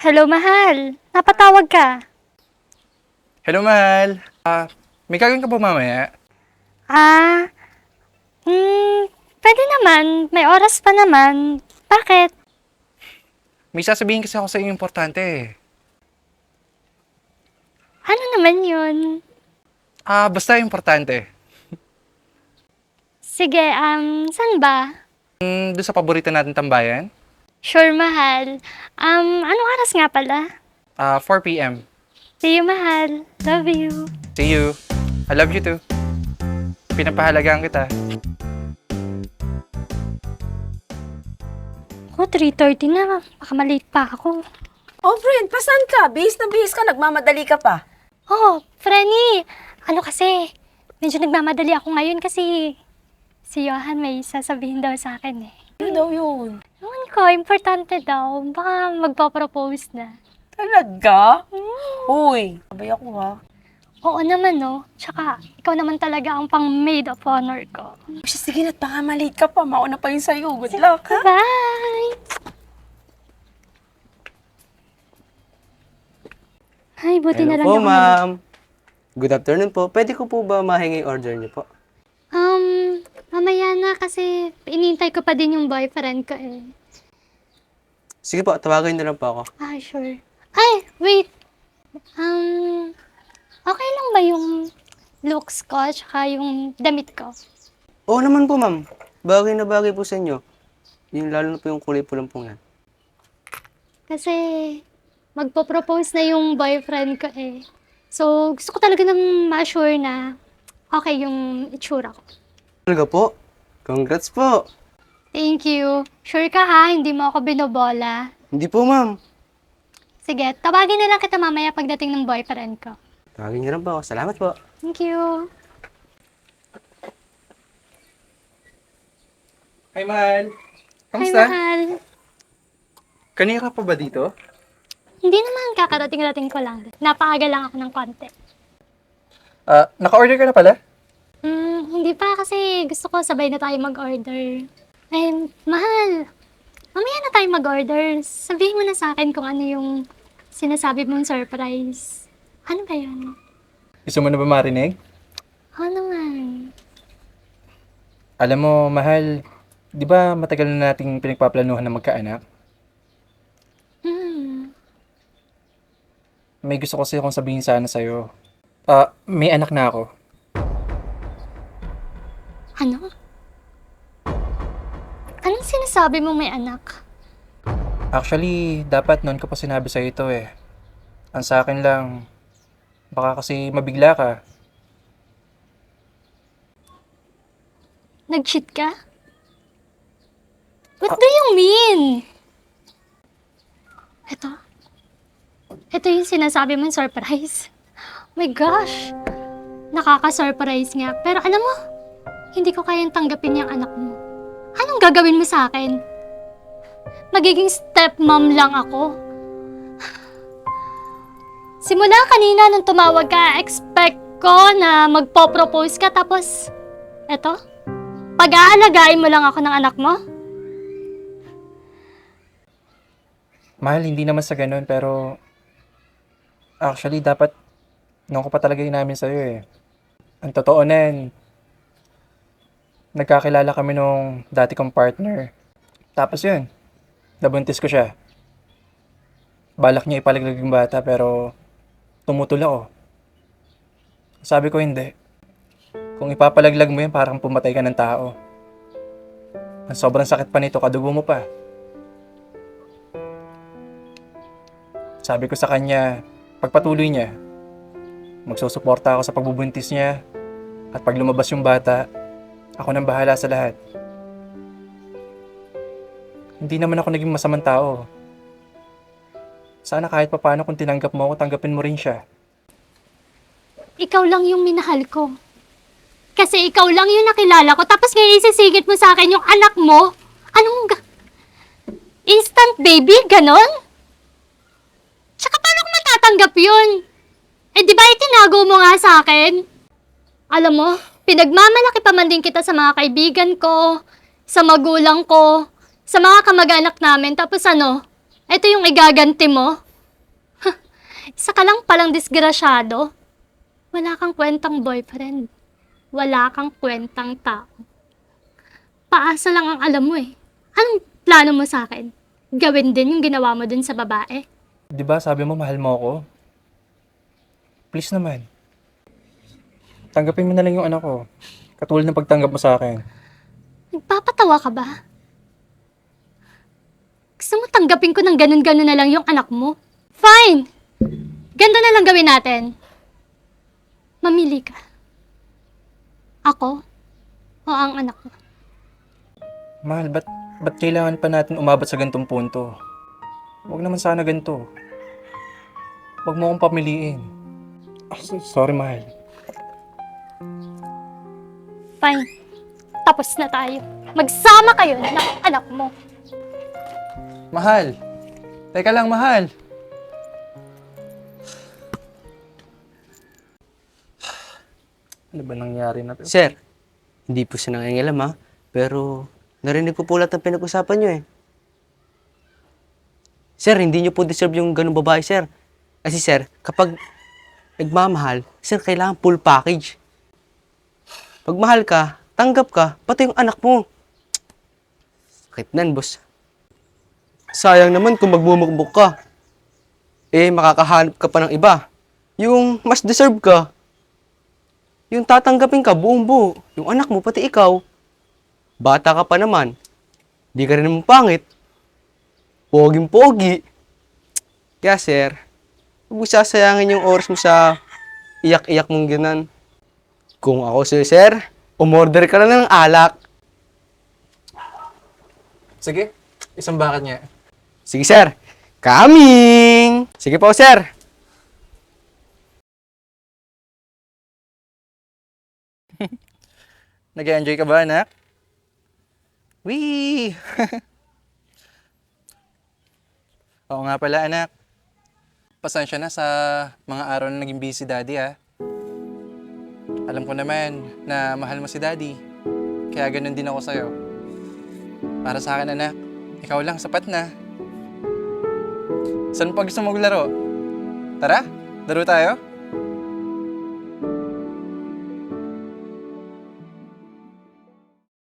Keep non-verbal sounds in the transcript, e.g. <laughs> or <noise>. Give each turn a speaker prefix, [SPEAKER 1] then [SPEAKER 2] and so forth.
[SPEAKER 1] Hello, mahal. Napatawag ka.
[SPEAKER 2] Hello, mahal. Ah, may gagawin ka po mamaya?
[SPEAKER 1] Ah, hmm, pwede naman. May oras pa naman. Bakit?
[SPEAKER 2] May sasabihin kasi ako sa iyo importante eh.
[SPEAKER 1] Ano naman yun?
[SPEAKER 2] Ah, basta importante.
[SPEAKER 1] Sige, um, saan ba?
[SPEAKER 2] Hmm, doon sa paborito natin tambayan?
[SPEAKER 1] Sure, mahal. Um, anong oras nga pala?
[SPEAKER 2] Ah, 4 p.m.
[SPEAKER 1] See you, mahal. Love you.
[SPEAKER 2] See you. I love you too. Pinapahalagaan kita.
[SPEAKER 1] Oh, 3.30 na. Baka malate pa ako.
[SPEAKER 3] Oh, friend, pasan ka? Bihis na bihis ka, nagmamadali ka pa.
[SPEAKER 1] Oh, Frenny. Ano kasi, medyo nagmamadali ako ngayon kasi si Johan may sasabihin daw sa akin eh.
[SPEAKER 3] Ano daw yun?
[SPEAKER 1] Ewan ko, importante daw. Baka magpa-propose na.
[SPEAKER 3] Talaga? Uy, sabay ako ha.
[SPEAKER 1] Oo naman, no? Tsaka, ikaw naman talaga ang pang maid of honor ko.
[SPEAKER 3] Sige na, baka malate ka pa. Mauna pa yun sa'yo. Good luck, ha?
[SPEAKER 1] Bye! Ay, buti na
[SPEAKER 4] Hello
[SPEAKER 1] lang
[SPEAKER 4] po,
[SPEAKER 1] ako
[SPEAKER 4] ma'am. Good afternoon po. Pwede ko po ba mahingi order niyo po?
[SPEAKER 1] Um, mamaya na kasi inintay ko pa din yung boyfriend ko eh.
[SPEAKER 4] Sige po, tawagin niyo lang po ako.
[SPEAKER 1] Ah, sure. Ay, wait. Um, okay lang ba yung looks ko tsaka yung damit ko?
[SPEAKER 4] Oo naman po, ma'am. Bagay na bagay po sa inyo. Yung lalo na po yung kulay pulang po yan.
[SPEAKER 1] Kasi magpo-propose na yung boyfriend ko eh. So, gusto ko talaga nang ma-assure na okay yung itsura ko.
[SPEAKER 4] Talaga po? Congrats po.
[SPEAKER 1] Thank you. Sure ka ha, hindi mo ako binobola.
[SPEAKER 4] Hindi po, ma'am.
[SPEAKER 1] Sige, tawagin na lang kita mamaya pagdating ng boyfriend ko.
[SPEAKER 4] Tawagin niyo lang po. Salamat po.
[SPEAKER 1] Thank you.
[SPEAKER 2] Hi, mahal.
[SPEAKER 1] Hi,
[SPEAKER 2] Kamusta?
[SPEAKER 1] mahal.
[SPEAKER 2] Kanina ka pa ba dito?
[SPEAKER 1] Hindi naman kakarating-rating ko lang. Napaaga lang ako ng konti.
[SPEAKER 2] Ah, naka-order ka na pala?
[SPEAKER 1] Hmm, hindi pa kasi gusto ko sabay na tayo mag-order. Ay, mahal. Mamaya na tayo mag-order. Sabihin mo na sa akin kung ano yung sinasabi mong surprise. Ano ba yun?
[SPEAKER 2] Gusto mo na ba marinig?
[SPEAKER 1] Oo naman.
[SPEAKER 2] Alam mo, mahal, di ba matagal na nating pinagpaplanuhan na magkaanak?
[SPEAKER 1] Hmm.
[SPEAKER 2] May gusto ko kasi akong sabihin sana sa'yo. Ah, may anak na ako.
[SPEAKER 1] Ano? Anong sinasabi mo may anak?
[SPEAKER 2] Actually, dapat noon ko pa sinabi sa'yo ito eh. Ang sa akin lang, baka kasi mabigla ka.
[SPEAKER 1] Nag-cheat ka? What do you mean? Ito? Ito yung sinasabi mong surprise? Oh my gosh! Nakaka-surprise nga. Pero alam mo, hindi ko kayang tanggapin yung anak mo. Anong gagawin mo sa akin? Magiging stepmom lang ako. Simula kanina nung tumawag ka, expect ko na magpo-propose ka tapos, eto, pag-aalagain mo lang ako ng anak mo?
[SPEAKER 2] Mahal, hindi naman sa ganun, pero actually, dapat noon ko pa talaga inamin sa'yo eh. Ang totoo nen, nagkakilala kami nung dati kong partner. Tapos yun, nabuntis ko siya. Balak niya ipalaglag yung bata, pero tumutol ako. Sabi ko hindi. Kung ipapalaglag mo yan, parang pumatay ka ng tao. Ang sobrang sakit pa nito, kadugo mo pa. Sabi ko sa kanya, pagpatuloy niya, magsusuporta ako sa pagbubuntis niya at pag lumabas yung bata, ako nang bahala sa lahat. Hindi naman ako naging masamang tao. Sana kahit papaano kung tinanggap mo ako, tanggapin mo rin siya.
[SPEAKER 1] Ikaw lang yung minahal ko. Kasi ikaw lang yung nakilala ko, tapos ngayon isisigit mo sa akin yung anak mo? Anong ga- Instant baby? Ganon? Tsaka paano ko matatanggap yun? Eh di ba itinago mo nga sa akin? Alam mo, pinagmamalaki pa man din kita sa mga kaibigan ko, sa magulang ko, sa mga kamag-anak namin, tapos ano, ito yung igaganti mo? Isa ka lang palang disgrasyado. Wala kang kwentang boyfriend. Wala kang kwentang tao. Paasa lang ang alam mo eh. Anong plano mo sa akin? Gawin din yung ginawa mo dun sa babae.
[SPEAKER 2] Di ba sabi mo mahal mo ako? Please naman. Tanggapin mo na lang yung anak ko. Katulad ng pagtanggap mo sa akin.
[SPEAKER 1] Nagpapatawa ka ba? Gusto mo tanggapin ko ng ganun-ganun na lang yung anak mo? Fine! Ganda na lang gawin natin. Mamili ka. Ako o ang anak ko?
[SPEAKER 2] Mahal, ba't, ba't kailangan pa natin umabot sa gantong punto? Huwag naman sana ganito. Huwag mo akong pamiliin. Ah, so- sorry, mahal.
[SPEAKER 1] Fine. Tapos na tayo. Magsama kayo ng anak mo.
[SPEAKER 2] Mahal! Teka lang, mahal! Ano ba nangyari na to?
[SPEAKER 4] Sir, hindi po siya nangingilam ha, pero narinig ko po lahat ng pinag-usapan nyo eh. Sir, hindi nyo po deserve yung ganung babae, sir. Kasi sir, kapag nagmamahal, sir, kailangan full package. Pag mahal ka, tanggap ka, pati yung anak mo. Sakit nan, boss. Sayang naman kung magmumukbuk ka. Eh, makakahanap ka pa ng iba. Yung mas deserve ka, yung tatanggapin ka buong buo, yung anak mo, pati ikaw. Bata ka pa naman. Di ka rin naman pangit. Poging pogi. Kaya sir, huwag mo sasayangin yung oras mo sa iyak-iyak mong ganan. Kung ako sir, sir, umorder ka na ng alak.
[SPEAKER 2] Sige, isang bakit niya.
[SPEAKER 4] Sige sir, coming! Sige po sir. <laughs>
[SPEAKER 2] Nag-enjoy ka ba, anak? Wee! <laughs> Oo nga pala, anak. Pasensya na sa mga araw na naging busy daddy, ha? Alam ko naman na mahal mo si daddy. Kaya ganun din ako sa'yo. Para sa akin, anak, ikaw lang, sapat na. Saan pa gusto maglaro? Tara, laro tayo?